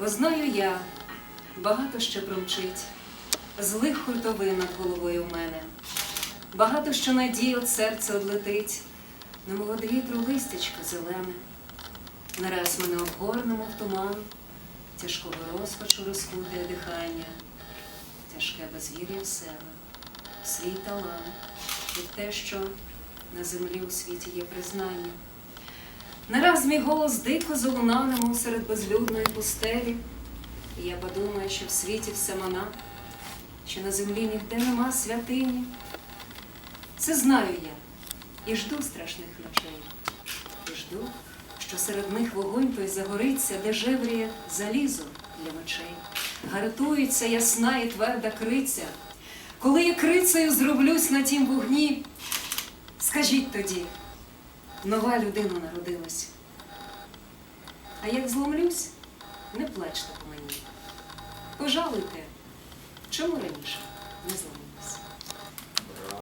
Знаю я, багато ще промчить, злих хуртовин над головою в мене, багато що надій от серця одлетить, немов вітру листячко зелене. Не раз мене обгорнемо в туман, тяжкого розпачу розкутає дихання, тяжке безвір'я в себе, свій талант. І те, що на землі у світі є признання. Не раз мій голос дико залунав, немов серед безлюдної пустелі, і я подумаю, що в світі все мана, що на землі ніде нема святині. Це знаю я і жду страшних ночей, і жду, що серед них вогонь той загориться, де жевріє залізо для мечей. Гартується ясна і тверда криця. Коли я крицею зроблюсь на тім вогні, скажіть тоді, нова людина народилась. А як зломлюсь, не плачте по мені. Пожалуйте, чому раніше?